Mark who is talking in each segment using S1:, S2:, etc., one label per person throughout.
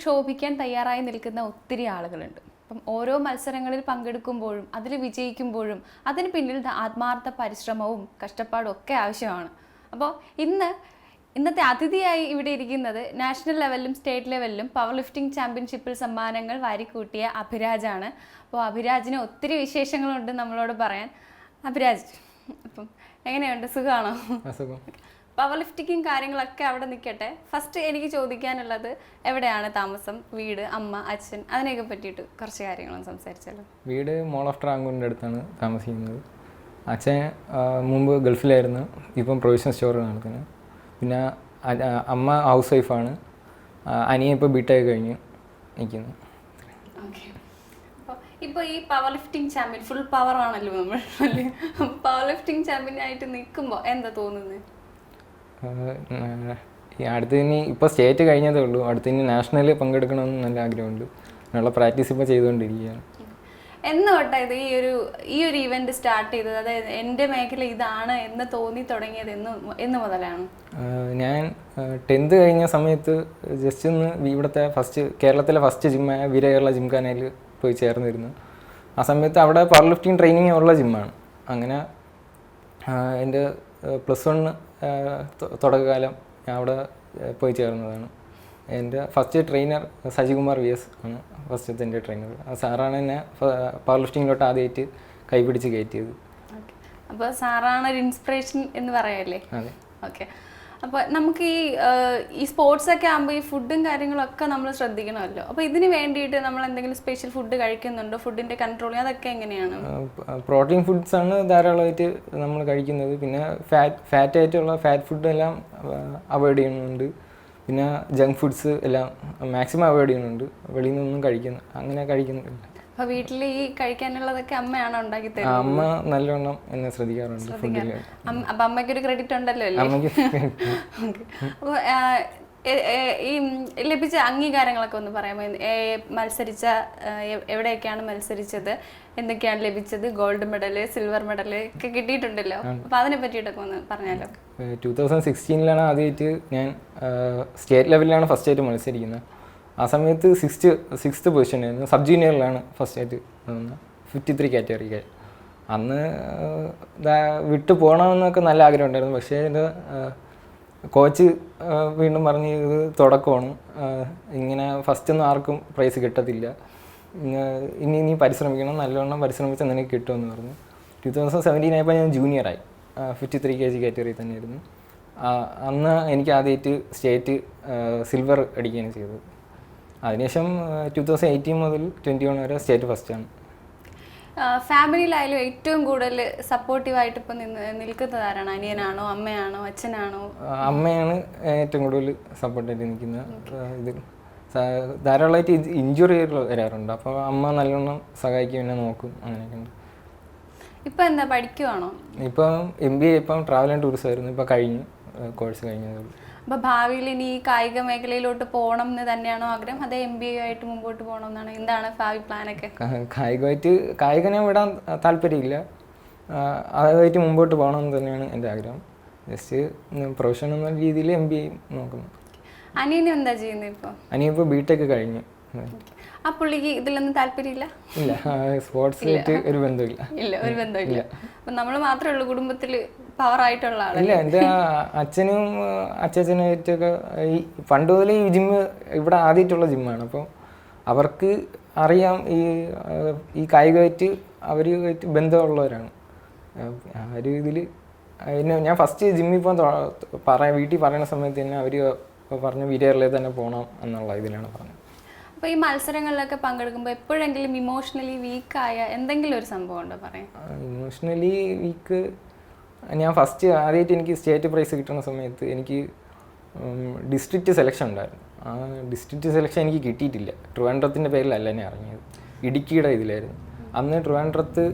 S1: ക്ഷോഭിക്കാൻ തയ്യാറായി നിൽക്കുന്ന ഒത്തിരി ആളുകളുണ്ട്. അപ്പം ഓരോ മത്സരങ്ങളിൽ പങ്കെടുക്കുമ്പോഴും അതിൽ വിജയിക്കുമ്പോഴും അതിന് പിന്നിൽ ആത്മാർത്ഥ പരിശ്രമവും കഷ്ടപ്പാടും ഒക്കെ ആവശ്യമാണ്. അപ്പോൾ ഇന്ന് ഇന്നത്തെ അതിഥിയായി ഇവിടെ ഇരിക്കുന്നത് നാഷണൽ ലെവലിലും സ്റ്റേറ്റ് ലെവലിലും പവർ ലിഫ്റ്റിംഗ് ചാമ്പ്യൻഷിപ്പിൽ സമ്മാനങ്ങൾ വാരിക്കൂട്ടിയ അഭിരാജാണ്. അപ്പോൾ അഭിരാജിന് ഒത്തിരി വിശേഷങ്ങളുണ്ട് നമ്മളോട് പറയാൻ. അഭിരാജ് അപ്പം എങ്ങനെയുണ്ട്? സുഖമാണോ? പവർ ലിഫ്റ്റിക്കും കാര്യങ്ങളൊക്കെ അവിടെ നിൽക്കട്ടെ. ഫസ്റ്റ് എനിക്ക് ചോദിക്കാനുള്ളത് എവിടെയാണ് താമസം? വീട് അമ്മ അച്ഛൻ അതിനെയൊക്കെ പറ്റിയിട്ട് കുറച്ച് കാര്യങ്ങളും സംസാരിച്ചല്ലോ
S2: വീട് മോൾ ഓഫ് ട്രാങ്കൂറിന്റെ അടുത്താണ് താമസിക്കുന്നത്. അച്ഛൻ മുമ്പ് ഗൾഫിലായിരുന്നു. ഇപ്പം പ്രൊവിഷൻ സ്റ്റോർ നടത്തുന്നത് പിന്നെ അമ്മ ഹൗസ് വൈഫാണ് അനിയ ഇപ്പോൾ ബിടെക് കഴിഞ്ഞു നിൽക്കുന്നു.
S1: ഓക്കെ ഇപ്പോൾ ഈ power lifting champion full power ആണല്ലോ നമ്മൾ പവർ ലിഫ്റ്റിംഗ് ചാമ്പ്യൻ ആയിട്ട് നിൽക്കുമ്പോൾ എന്താ തോന്നുന്നത്?
S2: അടുത്ത് ഇനി ഇപ്പോൾ സ്റ്റേറ്റ് കഴിഞ്ഞതേ ഉള്ളൂ. അടുത്ത് ഇനി നാഷണലിൽ പങ്കെടുക്കണമെന്ന് നല്ല ആഗ്രഹമുണ്ട്. അതിനുള്ള പ്രാക്ടീസ് ഇപ്പോൾ ചെയ്തുകൊണ്ടിരിക്കുകയാണ്.
S1: എന്ന് തൊട്ടാ ഇത് ഈ ഒരു ഈ ഒരു ഇവന്റ് സ്റ്റാർട്ട് ചെയ്തത്? അതായത് എന്റെ മേഖല ഇതാണ് എന്ന് തോന്നി തുടങ്ങിയത് എന്ന് എന്ന് മുതലാണ്?
S2: ഞാൻ ടെൻത്ത് കഴിഞ്ഞ സമയത്ത് ജസ്റ്റ് ഒന്ന് ഇവിടുത്തെ ഫസ്റ്റ് കേരളത്തിലെ ഫസ്റ്റ് ജിമ്മായ വീരകേരള ജിംഖാനയിൽ പോയി ചേർന്നിരുന്നു. ആ സമയത്ത് അവിടെ പവർ ലിഫ്റ്റിംഗ് ട്രെയിനിങ് ഉള്ള ജിമ്മാണ് അങ്ങനെ എന്റെ പ്ലസ് വൺ തുടക്കകാലം ഞാൻ അവിടെ പോയി ചേർന്നതാണ്. എന്റെ first trainer Sajikumar V S ആണ് ഫസ്റ്റത്തെ എന്റെ ട്രെയിനർ. ആ സാറാണ് എന്നെ പവർ ലിഫ്റ്റിങ്ങിലോട്ട് ആദ്യമായിട്ട് കൈപിടിച്ച് കയറ്റിയത്.
S1: അപ്പോൾ സാറാണ് ഒരു ഇൻസ്പിറേഷൻ എന്ന് പറയല്ലേ?
S2: അതെ.
S1: ഓക്കെ. അപ്പോൾ നമുക്ക് ഈ ഈ സ്പോർട്സ് ഒക്കെ ആകുമ്പോൾ ഈ ഫുഡും കാര്യങ്ങളൊക്കെ നമ്മൾ ശ്രദ്ധിക്കണമല്ലോ. അപ്പോൾ ഇതിന് വേണ്ടിയിട്ട് നമ്മൾ എന്തെങ്കിലും സ്പെഷ്യൽ ഫുഡ് കഴിക്കുന്നുണ്ടോ? ഫുഡിന്റെ കൺട്രോൾ അതൊക്കെ എങ്ങനെയാണ്?
S2: പ്രോട്ടീൻ ഫുഡ്സ് ആണ് ധാരാളമായിട്ട് നമ്മൾ കഴിക്കുന്നത്. പിന്നെ ഫാറ്റ് ഫാറ്റ് ആയിട്ടുള്ള ഫാറ്റ് ഫുഡ് എല്ലാം അവോയ്ഡ് ചെയ്യുന്നുണ്ട്. പിന്നെ ജങ്ക് ഫുഡ്സ് എല്ലാം മാക്സിമം അവോയ്ഡ് ചെയ്യുന്നുണ്ട്. വെളിയിൽ നിന്നൊന്നും കഴിക്കുന്നു അങ്ങനെ കഴിക്കുന്നില്ല.
S1: അപ്പോൾ വീട്ടിൽ ഈ കഴിക്കാനുള്ളതൊക്കെ അമ്മയാണ് ഉണ്ടാക്കി തരുന്നത്?
S2: അമ്മ നല്ലവണ്ണം എന്നെ ശ്രദ്ധിക്കാറുണ്ട് ഫുഡിൽ
S1: അമ്മ- അപ്പോൾ അമ്മയ്ക്കൊരു ക്രെഡിറ്റ് ഉണ്ടല്ലോ അല്ലേ?
S2: അമ്മയ്ക്ക്
S1: ഈ ലഭിച്ച അംഗീകാരങ്ങളൊക്കെ ഒന്ന് പറയാമോ? മത്സരിച്ച എവിടെയൊക്കെയാണ് മത്സരിച്ചത്? എന്തൊക്കെയാണ് ലഭിച്ചത്? ഗോൾഡ് മെഡൽ സിൽവർ മെഡൽ ഒക്കെ കിട്ടിയിട്ടുണ്ടല്ലോ. അപ്പൊ അതിനെ പറ്റിയിട്ടൊക്കെ ഒന്ന് പറഞ്ഞാലോ?
S2: ടൂ തൗസൻഡ് സിക്സ്റ്റീനിലാണ് ആദ്യമായിട്ട് ഞാൻ സ്റ്റേറ്റ് ലെവലിലാണ് ഫസ്റ്റ് ആയിട്ട് മത്സരിക്കുന്നത്. ആ സമയത്ത് സിക്സ്ത് സിക്സ്ത് പൊസിഷനായിരുന്നു സബ് ജൂനിയറിലാണ് ഫസ്റ്റ് ആയിട്ട് ഫിഫ്റ്റി ത്രീ കാറ്റഗറിക്ക് അന്ന് വിട്ടു പോകണമെന്നൊക്കെ നല്ല ആഗ്രഹം ഉണ്ടായിരുന്നു പക്ഷേ എന്റെ കോച്ച് വീണ്ടും പറഞ്ഞ് ഇത് തുടക്കമാണ്. ഇങ്ങനെ ഫസ്റ്റ് ഒന്നും ആർക്കും പ്രൈസ് കിട്ടത്തില്ല. ഇനി നീ പരിശ്രമിക്കണം. നല്ലവണ്ണം പരിശ്രമിച്ചാൽ നിനക്ക് കിട്ടുമെന്ന് പറഞ്ഞു. ടു തൗസൻഡ് സെവന്റീൻ ആയപ്പോൾ ഞാൻ ജൂനിയറായി fifty three K G category തന്നെയായിരുന്നു. അന്ന് എനിക്ക് ആദ്യമായിട്ട് സ്റ്റേറ്റ് സിൽവർ അടിക്കുകയാണ് ചെയ്തത്. അതിനുശേഷം ടു തൗസൻഡ് എയ്റ്റീൻ മുതൽ ട്വന്റി വൺ വരെ സ്റ്റേറ്റ് ഫസ്റ്റ് ഫസ്റ്റാണ്
S1: ഫാമിലിയിലായാലും ഏറ്റവും കൂടുതൽ സപ്പോർട്ടീവായിട്ട് ഇപ്പം നിന്ന് നിൽക്കുന്നത് ആരാണ്? അനിയനാണോ അമ്മയാണോ അച്ഛനാണോ?
S2: അമ്മയാണ് ഏറ്റവും കൂടുതൽ സപ്പോർട്ടായിട്ട് നിൽക്കുന്നത് ആ, ഇത് സ- ധാരാളമായിട്ട് ഇഞ്ചുറി വരാറുണ്ട്. അപ്പോൾ അമ്മ നല്ലോണം സഹായിക്കും എന്നെ നോക്കും അങ്ങനെയൊക്കെ ഉണ്ട്.
S1: ഇപ്പം എന്താ പഠിക്കുവാണോ?
S2: ഇപ്പം എം ബി എ ഇപ്പം ട്രാവൽ ആൻഡ് ടൂറിസം ആയിരുന്നു. ഇപ്പം കഴിഞ്ഞു കോഴ്സ് കഴിഞ്ഞതേ ഉള്ളൂ.
S1: അപ്പോൾ ഭാവിയിൽ ഇനി ഈ കായിക മേഖലയിലോട്ട് പോകണം എന്ന് തന്നെയാണോ ആഗ്രഹം? അതേ എം ബി എ ആയിട്ട് മുമ്പോട്ട് പോകണം എന്നാണ് എന്താണ് ഭാവി പ്ലാനൊക്കെ?
S2: ഒക്കെ കായികമായിട്ട് കായികനെ വിടാൻ താല്പര്യമില്ല. അതായിട്ട് മുമ്പോട്ട് പോകണം എന്ന് തന്നെയാണ് എന്റെ ആഗ്രഹം. ജസ്റ്റ് പ്രൊഫഷൻ എന്ന രീതിയിൽ എം ബി എ നോക്കുന്നു.
S1: അനിയന് എന്താ ചെയ്യുന്നത് ഇപ്പോൾ
S2: അനിയപ്പോൾ ബി ടെക് കഴിഞ്ഞു.
S1: ആ പുള്ളിക്ക് ഇതിലൊന്നും താല്പര്യമില്ല?
S2: ഇല്ല. സ്പോർട്സിലായിട്ട് ഒരു ബന്ധമില്ല
S1: ഇല്ല ഒരു ബന്ധമില്ല അപ്പം നമ്മൾ മാത്രമേ ഉള്ളൂ കുടുംബത്തിൽ പവർ ആയിട്ടുള്ള
S2: ഇല്ല എന്റെ അച്ഛനും അച്ഛച്ചനായിട്ടൊക്കെ ഈ പണ്ട് മുതലേ ഈ ജിമ്മ് ഇവിടെ ആദ്യമായിട്ടുള്ള ജിമ്മാണ് അപ്പോൾ അവർക്ക് അറിയാം ഈ ഈ കായികമായിട്ട് അവരുമായിട്ട് ബന്ധമുള്ളവരാണ്. ആ ഒരു ഇതിൽ എന്നെ ഞാൻ ഫസ്റ്റ് ജിമ്മിൽ പോകാൻ പറയാൻ വീട്ടിൽ പറയുന്ന സമയത്ത് തന്നെ അവർ പറഞ്ഞു വീരേറിലെ തന്നെ പോകണം എന്നുള്ള ഇതിലാണ് പറഞ്ഞത്.
S1: അപ്പോൾ ഈ മത്സരങ്ങളിലൊക്കെ പങ്കെടുക്കുമ്പോൾ എപ്പോഴെങ്കിലും ഇമോഷണലി വീക്കായ എന്തെങ്കിലും ഒരു സംഭവം ഉണ്ടോ? പറയാം
S2: ഇമോഷണലി വീക്ക് ഞാൻ ഫസ്റ്റ് ആദ്യമായിട്ട് എനിക്ക് സ്റ്റേറ്റ് പ്രൈസ് കിട്ടുന്ന സമയത്ത് എനിക്ക് ഡിസ്ട്രിക്റ്റ് സെലക്ഷൻ ഉണ്ടായിരുന്നു. ആ ഡിസ്ട്രിക്റ്റ് സെലക്ഷൻ എനിക്ക് കിട്ടിയിട്ടില്ല. ട്രിവാൻഡ്രത്തിന്റെ പേരിലല്ല എന്നെ ഇറങ്ങിയത്. ഇടുക്കിയുടെ ഇതിലായിരുന്നു. അന്ന് ട്രിവാൻഡ്രത്ത്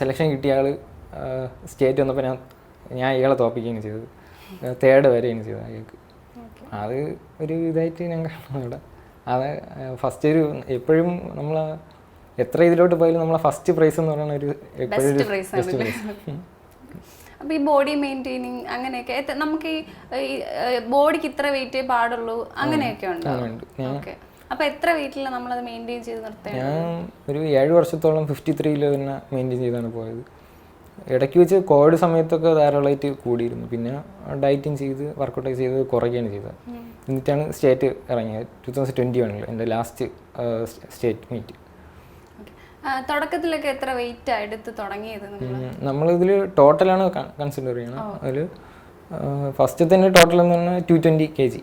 S2: സെലക്ഷൻ കിട്ടിയ ആൾ സ്റ്റേറ്റ് വന്നപ്പോൾ ഞാൻ ഞാൻ ഇയാളെ തോപ്പിക്കുകയാണ് ചെയ്തത്. തേർഡ് വരെയാണ് ചെയ്തത് അയാൾക്ക്. അത് ഒരു ഇതായിട്ട് ഞാൻ കാണുന്നു ഇവിടെ അത് ഫസ്റ്റ് ഒരു എപ്പോഴും നമ്മൾ എത്ര ഇതിലോട്ട് പോയാലും നമ്മളെ ഫസ്റ്റ് പ്രൈസ് എന്ന് പറയുന്ന ഒരു
S1: ബെസ്റ്റ് പ്രൈസ് അപ്പോൾ ഈ ബോഡി മെയിന്റെയിനിങ് അങ്ങനെയൊക്കെ നമുക്ക് ഈ ബോഡിക്ക് ഇത്ര വെയിറ്റ് പാടുള്ളൂ അങ്ങനെയൊക്കെ ഉണ്ടോ. ഓക്കെ അപ്പോൾ എത്ര വെയിറ്റിൽ നമ്മളത് മെയിന്റെയിൻ ചെയ്ത് നിർത്തുക
S2: ഞാൻ ഒരു ഏഴ് വർഷത്തോളം ഫിഫ്റ്റി ത്രീയിൽ തന്നെ മെയിന്റെയിൻ ചെയ്താണ് പോയത്. ഇടയ്ക്ക് വെച്ച് കോവിഡ് സമയത്തൊക്കെ ധാരാളമായിട്ട് കൂടിയിരുന്നു. പിന്നെ ഡയറ്റിങ് ചെയ്ത് വർക്കൗട്ടൊക്കെ ചെയ്ത് കുറയ്ക്കുകയാണ് ചെയ്തത്. എന്നിട്ടാണ് സ്റ്റേറ്റ് ഇറങ്ങിയത്. ടു തൗസൻഡ് ട്വന്റി വണ്ണിൽ എന്റെ ലാസ്റ്റ് സ്റ്റേറ്റ് മീറ്റ്
S1: തുടക്കത്തിലൊക്കെ എത്ര വെയിറ്റ് എടുത്ത് തുടങ്ങിയത്
S2: നമ്മളിതിൽ ടോട്ടലാണ് കൺസിഡർ ചെയ്യണം. അതിൽ ഫസ്റ്റ് തന്നെ ടോട്ടൽ എന്ന് പറഞ്ഞാൽ ടു ട്വന്റി കെ ജി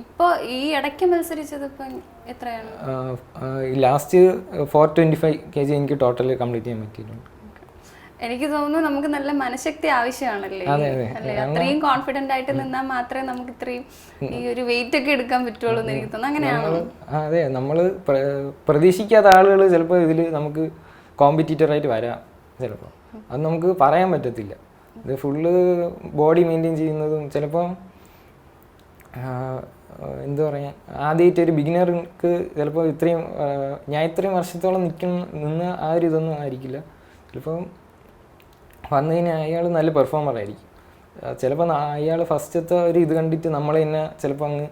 S1: ഇപ്പോ ഈ ഇടയ്ക്ക് മത്സരിച്ചത് ഇപ്പം എത്രയാണ്?
S2: Last four twenty five K G എനിക്ക് ടോട്ടൽ കംപ്ലീറ്റ് ചെയ്യാൻ പറ്റിയിട്ടുണ്ട്.
S1: എനിക്ക് തോന്നുന്നു നമുക്ക് നല്ല മനഃശക്തി ആവശ്യമാണല്ലേ. അല്ലേ? അത്രയും കോൺഫിഡന്റ് ആയിട്ട് നിന്നാൽ മാത്രമേ നമുക്ക് ഇത്രയും ഈ ഒരു വെയിറ്റ് ഒക്കെ എടുക്കാൻ പറ്റുള്ളൂ എന്ന് എനിക്ക് തോന്നുന്നു. അങ്ങനെയാണോ?
S2: അതെ നമ്മൾ പ്രതീക്ഷിക്കാത്ത ആളുകൾ ചിലപ്പോൾ ഇതിൽ നമുക്ക് കോമ്പറ്റീറ്ററായിട്ട് വരാം ചിലപ്പോൾ അത് നമുക്ക് പറയാൻ പറ്റത്തില്ല. ഇത് ഫുള്ള് ബോഡി മെയിന്റെയിൻ ചെയ്യുന്നതും ചിലപ്പോൾ എന്താ പറയുക ആദ്യമായിട്ട് ഒരു ബിഗിനർക്ക് ചിലപ്പോൾ ഇത്രയും ഞാൻ ഇത്രയും വർഷത്തോളം നിൽക്കുന്ന നിന്ന് ആ ഒരു ഇതൊന്നും ആയിരിക്കില്ല. ചിലപ്പം വന്നു കഴിഞ്ഞാൽ അയാൾ നല്ല പെർഫോമർ ആയിരിക്കും. ചിലപ്പോൾ അയാൾ ഫസ്റ്റത്തെ ഒരു ഇത് കണ്ടിട്ട് നമ്മൾ തന്നെ ചിലപ്പോൾ അങ്ങ്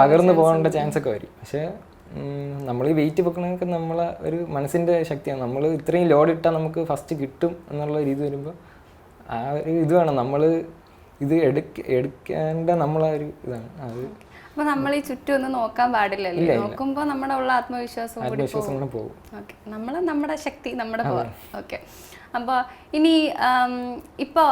S1: തകർന്നു
S2: പോകേണ്ട ചാൻസ് ഒക്കെ വരും. പക്ഷേ നമ്മൾ ഈ വെയിറ്റ് വെക്കണമൊക്കെ നമ്മളെ ഒരു മനസ്സിന്റെ ശക്തിയാണ്. നമ്മൾ ഇത്രയും ലോഡ് ഇട്ടാൽ നമുക്ക് ഫസ്റ്റ് കിട്ടും എന്നുള്ള രീതി ഇത് വരുമ്പോൾ ആ ഒരു ഇത് വേണം. നമ്മൾ ഇത് എടുക്ക എടുക്കേണ്ട നമ്മളെ ഒരു ഇതാണ്. അത്
S1: അപ്പൊ നമ്മൾ ഈ ചുറ്റും ഒന്നും നോക്കാൻ പാടില്ലല്ലേ? നോക്കുമ്പോ നമ്മുടെ ഉള്ള ആത്മവിശ്വാസം കൂടി
S2: ആത്മവിശ്വാസം പോകും.
S1: നമ്മൾ നമ്മുടെ ശക്തി നമ്മുടെ പവർ ഓക്കെ. അപ്പോൾ ഇനി ഇപ്പോൾ ഇപ്പോ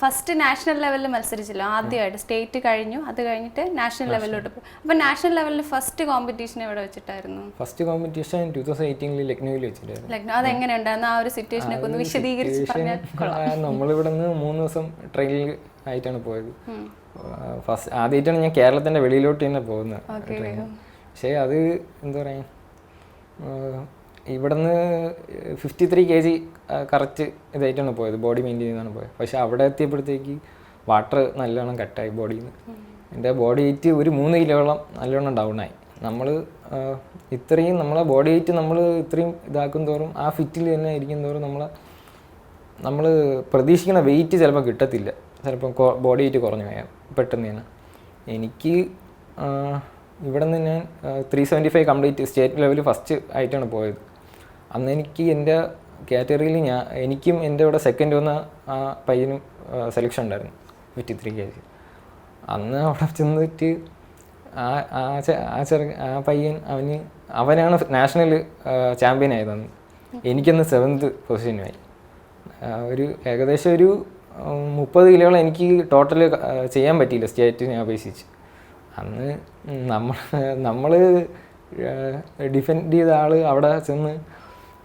S1: ഫസ്റ്റ് നാഷണൽ ലെവലിൽ മത്സരിച്ചില്ല ആദ്യമായിട്ട് സ്റ്റേറ്റ് കഴിഞ്ഞു അത് കഴിഞ്ഞിട്ട് നാഷണൽ ലെവലിലോട്ട് പോകും അപ്പോൾ നാഷണൽ ലെവലിൽ ഫസ്റ്റ് കോമ്പറ്റീഷൻ എവിടെ വെച്ചിട്ടായിരുന്നു?
S2: ഫസ്റ്റ് കോമ്പറ്റീഷൻ ടൂ തൗസൻഡ് എയ്റ്റീനിൽ ലക്നൌവിൽ വെച്ചിട്ടായിരുന്നു.
S1: ലഗ്നം അതെങ്ങനെ ഉണ്ടായിരുന്നു? ആ ഒരു സിറ്റുവേഷനെ ഒക്കെ ഒന്ന് വിശദീകരിച്ച് പറഞ്ഞാൽ
S2: നമ്മളിവിടെ നിന്ന് മൂന്ന് ദിവസം ട്രെയിനിൽ ആയിട്ടാണ് പോയത്. ഫസ്റ്റ് ആദ്യമായിട്ടാണ് ഞാൻ കേരളത്തിന്റെ വെളിയിലോട്ട് തന്നെ പോകുന്നത്. പക്ഷേ അത് എന്താ പറയുക ഇവിടുന്ന് fifty three K G correct ഇതായിട്ടാണ് പോയത്. ബോഡി മെയിന്റെയിൻ ചെയ്താണ് പോയത്. പക്ഷേ അവിടെ എത്തിയപ്പോഴത്തേക്ക് വാട്ടർ നല്ലോണം കട്ടായി ബോഡിയിൽ നിന്ന് എന്റെ ബോഡി വെയിറ്റ് ഒരു മൂന്ന് കിലോളം നല്ലോണം ഡൗൺ ആയി. നമ്മൾ ഇത്രയും നമ്മളെ ബോഡി വെയിറ്റ് നമ്മൾ ഇത്രയും ഇതാക്കും തോറും ആ ഫിറ്റിൽ തന്നെ ഇരിക്കും തോറും നമ്മളെ നമ്മൾ പ്രതീക്ഷിക്കുന്ന വെയിറ്റ് ചിലപ്പോൾ കിട്ടത്തില്ല. ചിലപ്പോൾ ബോഡി വെയിറ്റ് കുറഞ്ഞു പോയാൽ പെട്ടെന്ന് തന്നെ. എനിക്ക് ഇവിടെ നിന്ന് ഞാൻ three seventy five complete state ലെവലിൽ ഫസ്റ്റ് ആയിട്ടാണ് പോയത്. അന്ന് എനിക്ക് എന്റെ കാറ്റഗറിയിൽ ഞാൻ എനിക്കും എന്റെ ഇവിടെ സെക്കൻഡ് വന്ന ആ പയ്യനും സെലക്ഷൻ ഉണ്ടായിരുന്നു ഫിഫ്റ്റി ത്രീ കെ ജി അന്ന് അവിടെ ചെന്നിട്ട് ആ ആ ചെറു ആ പയ്യൻ അവന് അവനാണ് നാഷണൽ ചാമ്പ്യൻ ആയത് അന്ന്. എനിക്കന്ന് സെവൻത്ത് പൊസിഷനുമായി ഒരു ഏകദേശം ഒരു മുപ്പത് കിലോളം എനിക്ക് ടോട്ടൽ ചെയ്യാൻ പറ്റിയില്ല സ്റ്റേറ്റിനെ അപേക്ഷിച്ച്. അന്ന് നമ്മൾ നമ്മൾ ഡിഫെൻഡ് ചെയ്ത ആൾ അവിടെ ചെന്ന്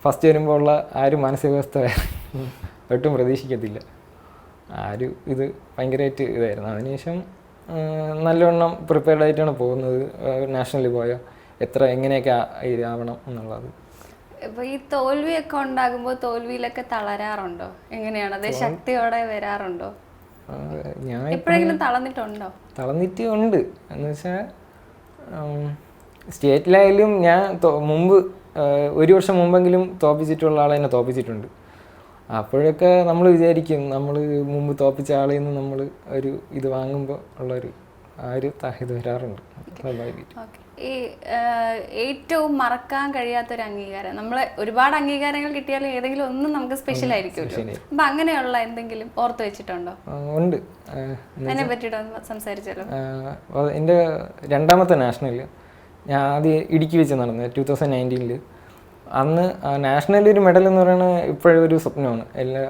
S2: ഫസ്റ്റ് വരുമ്പോൾ ഉള്ള ആ ഒരു മാനസികാവസ്ഥ ഒട്ടും പ്രതീക്ഷിക്കത്തില്ല. ആ ഒരു ഇത് ഭയങ്കരമായിട്ട് ഇതായിരുന്നു. അതിനുശേഷം നല്ലവണ്ണം പ്രിപ്പയർഡ് ആയിട്ടാണ് പോകുന്നത്. നാഷണലിൽ പോയാൽ എത്ര എങ്ങനെയൊക്കെ ആവണം ഇതാവണം എന്നുള്ളത്.
S1: ഇപ്പോൾ ഈ തോൽവിയൊക്കെ ഉണ്ടാകുമ്പോൾ തോൽവിയിലൊക്കെ തളരാറുണ്ടോ? എങ്ങനെയാണ്? അതേ ശക്തിയോടെ വരാറുണ്ടോ?
S2: ഞാൻ
S1: എപ്പോഴെങ്കിലും തളർന്നിട്ടുണ്ടോ?
S2: തളർന്നിട്ട് ഉണ്ട് എന്ന് വെച്ചാൽ സ്റ്റേറ്റിലായാലും ഞാൻ മുമ്പ് ഒരു വർഷം മുമ്പെങ്കിലും തോപ്പിച്ചിട്ടുള്ള ആളെ തന്നെ തോപ്പിച്ചിട്ടുണ്ട് അപ്പോഴൊക്കെ നമ്മൾ വിചാരിക്കും നമ്മൾ മുമ്പ് തോപ്പിച്ച ആളിൽ നിന്ന് നമ്മൾ ഒരു ഇത് വാങ്ങുമ്പോൾ ഉള്ളൊരു ആ ഒരു ഇത് വരാറുണ്ട്.
S1: ഈ ഏറ്റവും മറക്കാൻ കഴിയാത്ത ഒരു അംഗീകാരം. നമ്മൾ ഒരുപാട് അംഗീകാരങ്ങൾ കിട്ടിയാലും ഏതെങ്കിലും ഒന്നും നമുക്ക് സ്പെഷ്യൽ ആയിരിക്കും അപ്പൊ അങ്ങനെയുള്ള എന്തെങ്കിലും ഓർത്ത് വെച്ചിട്ടുണ്ടോ?
S2: ഉണ്ട്.
S1: അതിനെ പറ്റിയിട്ട് ഒന്ന് സംസാരിച്ചല്ലോ
S2: എന്റെ രണ്ടാമത്തെ നാഷണൽ ഞാൻ ആദ്യം ഇടുക്കി വെച്ച് നടന്നത് ടൂ തൗസൻഡ് നയന്റീനിൽ അന്ന് നാഷണലിൽ ഒരു മെഡൽ എന്ന് പറയുന്നത് ഇപ്പോഴും ഒരു സ്വപ്നമാണ്. എല്ലാ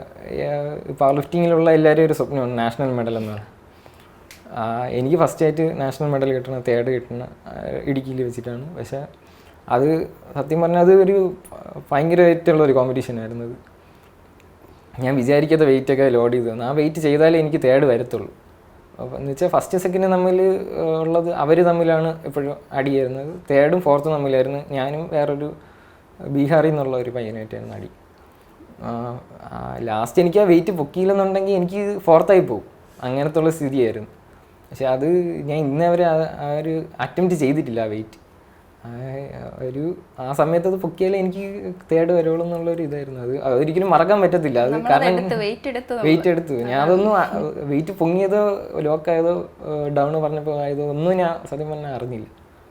S2: പവർ ലിഫ്റ്റിങ്ങിലുള്ള എല്ലാവരും ഒരു സ്വപ്നമാണ് നാഷണൽ മെഡൽ എന്ന് പറയുന്നത് എനിക്ക് ഫസ്റ്റായിട്ട് നാഷണൽ മെഡൽ കിട്ടണ തേർഡ് കിട്ടണ ഇടുക്കിയിൽ വെച്ചിട്ടാണ്. പക്ഷേ അത് സത്യം പറഞ്ഞാൽ അത് ഒരു ഭയങ്കരമായിട്ടുള്ള ഒരു കോമ്പറ്റീഷൻ ആയിരുന്നു ഞാൻ വിചാരിക്കാത്ത വെയിറ്റൊക്കെ ലോഡ് ചെയ്ത് ആ വെയിറ്റ് ചെയ്താലേ എനിക്ക് തേർഡ് വരത്തുള്ളൂ. അപ്പോൾ എന്ന് വെച്ചാൽ ഫസ്റ്റ് സെക്കൻഡ് തമ്മിൽ ഉള്ളത് അവർ തമ്മിലാണ് എപ്പോഴും അടി ചെയ്യുന്നത് തേർഡും ഫോർത്തും തമ്മിലായിരുന്നു ഞാനും വേറൊരു ബീഹാറിൽ നിന്നുള്ള ഒരു പയ്യനായിട്ടായിരുന്നു അടി. ലാസ്റ്റ് എനിക്ക് ആ വെയിറ്റ് പൊക്കിയില്ലെന്നുണ്ടെങ്കിൽ എനിക്ക് ഫോർത്തായി പോകും അങ്ങനത്തെ ഉള്ള സ്ഥിതിയായിരുന്നു. പക്ഷെ അത് ഞാൻ ഇന്നേ വരെ ആ- ഒരു അറ്റംപ്റ്റ് ചെയ്തിട്ടില്ല ആ വെയിറ്റ് ഒരു ആ സമയത്ത് അത് പൊക്കിയാലേ എനിക്ക് തേർഡ് വരുള്ളൂ എന്നുള്ളൊരു ഇതായിരുന്നു. അത് അതൊരിക്കലും മറക്കാൻ പറ്റത്തില്ല. അത് കാരണം
S1: വെയിറ്റ് എടുത്ത്
S2: ഞാൻ അതൊന്നും വെയിറ്റ് പൊങ്ങിയതോ ലോക്കായതോ ഡൗൺ പറഞ്ഞപ്പോൾ ആയതോ ഒന്നും ഞാൻ സത്യം പറഞ്ഞാൽ അറിഞ്ഞില്ല.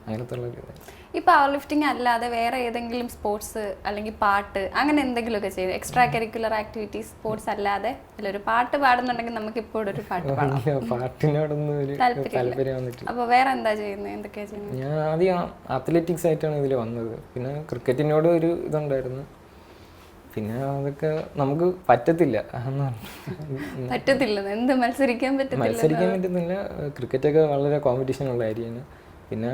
S2: അങ്ങനത്തെ ഉള്ള ഒരു ഇതായിരുന്നു.
S1: ഈ പവർ ലിഫ്റ്റിംഗ് അല്ലാതെ വേറെ ഏതെങ്കിലും സ്പോർട്സ് അല്ലെങ്കിൽ പാട്ട് അങ്ങനെ എന്തെങ്കിലുമൊക്കെ ചെയ്യും. എക്സ്ട്രാ കരിക്കുലർ ആക്ടിവിറ്റീസ് സ്പോർട്സ് അല്ലാതെ അല്ല ഒരു പാട്ട് പാടുന്നുണ്ടെങ്കിൽ നമുക്ക് ഇപ്പോൾ ഒരു പാട്ട് പാടാം.
S2: പാട്ടിനോടൊന്നും ഒരു. താല്പര്യം
S1: അപ്പോൾ വേറെ എന്താ ചെയ്യുന്നത് എന്തൊക്കെയാ ചെയ്യുന്നത്
S2: ഞാൻ ആദ്യം അത്ലറ്റിക്സ് ആയിട്ടാണ് ഇതിൽ വന്നത്. പിന്നെ ക്രിക്കറ്റിനോട് ഒരു ഇതുണ്ടായിരുന്നു. പിന്നെ അതൊക്കെ നമുക്ക് പറ്റത്തില്ല.
S1: പറ്റത്തില്ല എന്ത് മത്സരിക്കാൻ പറ്റത്തില്ല
S2: മത്സരിക്കാൻ പറ്റുന്നില്ല. ക്രിക്കറ്റൊക്കെ വളരെ കോമ്പറ്റീഷൻ ഉള്ള ഏരിയയാണ് പിന്നെ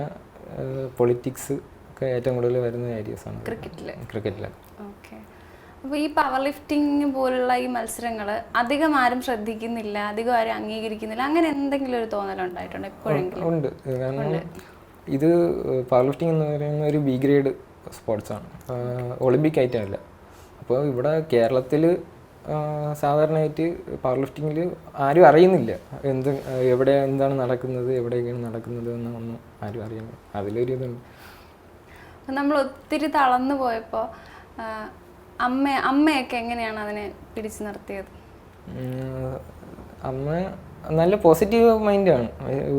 S2: പൊളിറ്റിക്സ് ഒക്കെ ഏറ്റവും കൂടുതൽ വരുന്ന ഏരിയസ് ആണ്.
S1: ക്രിക്കറ്റിൽ
S2: ക്രിക്കറ്റിൽ
S1: ഓക്കെ അപ്പോൾ ഈ പവർ ലിഫ്റ്റിംഗ് പോലുള്ള ഈ മത്സരങ്ങൾ അധികം ആരും ശ്രദ്ധിക്കുന്നില്ല അധികം ആരും അംഗീകരിക്കുന്നില്ല അങ്ങനെ എന്തെങ്കിലും ഒരു തോന്നലുണ്ടായിട്ടുണ്ടോ എപ്പോഴെങ്കിലും
S2: ഉണ്ട്. കാരണം ഇത് പവർ ലിഫ്റ്റിംഗ് എന്ന് പറയുന്ന ഒരു ബി ഗ്രേഡ് സ്പോർട്സ് ആണ്. ഒളിമ്പിക് ഐറ്റം അല്ല അപ്പോൾ ഇവിടെ കേരളത്തിൽ സാധാരണയായിട്ട് പവർ ലിഫ്റ്റിങ്ങിൽ ആരും അറിയുന്നില്ല. എന്ത് എവിടെ എന്താണ് നടക്കുന്നത് എവിടെയൊക്കെയാണ് നടക്കുന്നത് എന്നൊന്നും ആരും അറിയുന്നില്ല. അതിലൊരു ഇതുണ്ട്.
S1: നമ്മൾ ഒത്തിരി തളർന്നു പോയപ്പോൾ അമ്മ അമ്മയൊക്കെ എങ്ങനെയാണ് അതിനെ പിടിച്ചു നിർത്തിയത്?
S2: അമ്മ നല്ല പോസിറ്റീവ് മൈൻഡാണ്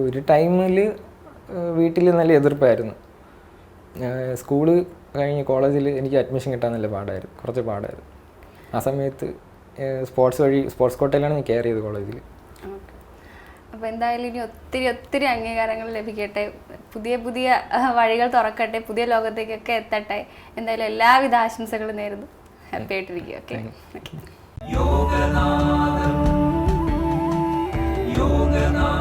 S2: ഒരു ടൈമിൽ വീട്ടിൽ നല്ല എതിർപ്പായിരുന്നു. സ്കൂൾ കഴിഞ്ഞ് കോളേജിൽ എനിക്ക് അഡ്മിഷൻ കിട്ടാൻ നല്ല പാടായിരുന്നു. കുറച്ച് പാടായിരുന്നു. ആ സമയത്ത് സ്പോർട്സ് വഴി സ്പോർട്സ് കോട്ടയിലാണ് ഞാൻ കെയർ ചെയ്ത് കോളേജിൽ
S1: അപ്പോൾ എന്തായാലും ഇനി ഒത്തിരി ഒത്തിരി അംഗീകാരങ്ങൾ ലഭിക്കട്ടെ. പുതിയ പുതിയ വഴികൾ തുറക്കട്ടെ. പുതിയ ലോകത്തേക്കൊക്കെ എത്തട്ടെ. എന്തായാലും എല്ലാവിധ ആശംസകളും നേരുന്നു. ഹാപ്പി ആയിട്ടിരിക്കുക. ഓക്കെ. ഓക്കെ.
S3: യോഗനാഥം യോഗനാഥം